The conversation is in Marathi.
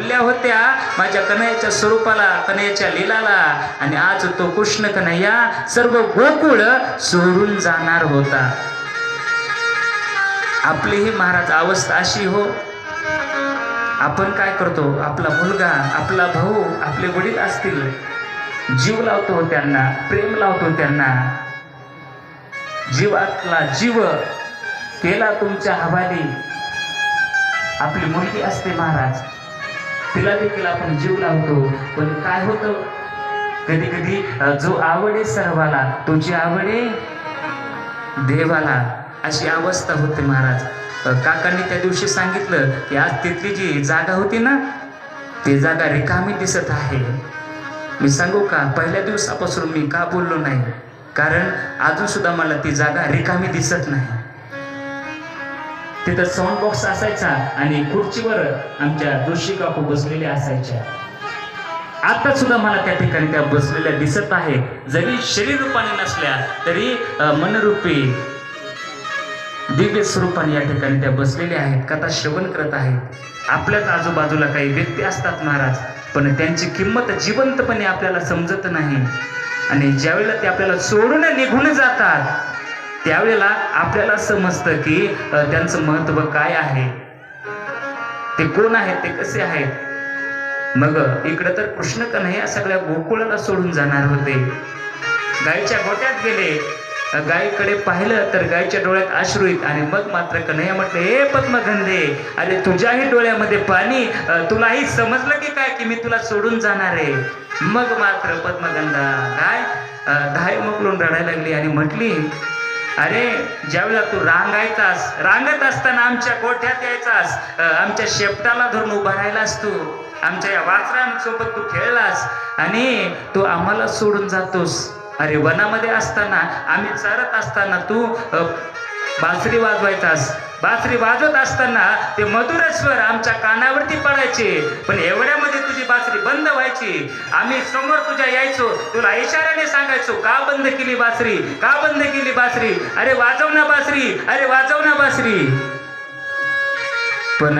बोलल्या होत्या माझ्या कन्हैयाच्या स्वरूपाला कन्हैयाच्या लीलाला. आणि आज तो कृष्ण कन्हैया सर्व गोकुळ सोडून जाणार होता. आपलीही महाराज अवस्था अशी हो. आपण काय करतो? आपला मुलगा आपला भाऊ आपले वडील असतील. जीव लावतो हो त्यांना प्रेम लावतो हो त्यांना. जीवातला जीव केला तुमच्या हवाली. आपली मुलगी असते महाराज. तिला देखील आपण जीव लावतो. पण काय होतं? कधी कधी जो आवडे सर्वाला तुझी आवडे देवाला अशी अवस्था होते महाराज. काकांनी त्या दिवशी सांगितलं की आज तिथली जी जागा होती ना ती जागा रिकामी दिसत आहे. मी सांगू का? पहिल्या दिवसापासून मी का बोललो नाही? कारण अजून सुद्धा मला ती जागा रिकामी दिसत नाही. तिथं साऊंड बॉक्स असायचा आणि खुर्चीवर आमच्या जोशी काकू बसलेल्या असायच्या. आता सुद्धा मला त्या ठिकाणी त्या बसलेल्या दिसत आहे. जरी शरीर रूपाने नसल्या तरी मनरूपी दिव्य स्वरूपाने या ठिकाणी त्या बसलेल्या आहेत कथा श्रवण करत आहेत. आपल्याच आजूबाजूला काही व्यक्ती असतात महाराज पण त्यांची किंमत जिवंतपणे आपल्याला समजत नाही. आणि ज्यावेळेला ते आपल्याला सोडून निघून जातात त्यावेळेला आपल्याला समजतं की त्यांचं महत्त्व काय आहे? ते कोण आहेत? ते कसे आहेत? मग इकडं तर कृष्ण कन्हैया सगळ्या गोकुळाला सोडून जाणार होते. गायीच्या गोट्यात गेले. गायीकडे पाहिलं तर गायीच्या डोळ्यात आश्रुईत आणि मग मात्र कन्हैया म्हटले हे पद्मगंधे अरे तुझ्याही डोळ्यामध्ये पाणी तुलाही समजलं की काय की मी तुला सोडून जाणार आहे? मग मात्र पद्मगंधा काय? धाय मोकलून रडायला लागली आणि म्हटली अरे ज्यावेळेला तू रांगायचास रांगत असताना आमच्या गोठ्यात यायचास आमच्या शेपटाला धरून उभा राहिलास तू आमच्या या वाचरांसोबत तू खेळलास आणि तू आम्हाला सोडून जातोस. अरे वनामध्ये असताना आम्ही चरत असताना तू बासरी वाजवायचास. बासरी वाजवत असताना ते मधुर स्वर आमच्या कानावरती पडायचे पण एवढ्या बासरी बंद व्हायची. आम्ही समोर तुझ्या यायचो. तुला इशाऱ्याने सांगायचो का बंद केली बासरी? का बंद केली बासरी? अरे वाजव ना बासरी अरे वाजव ना बासरी.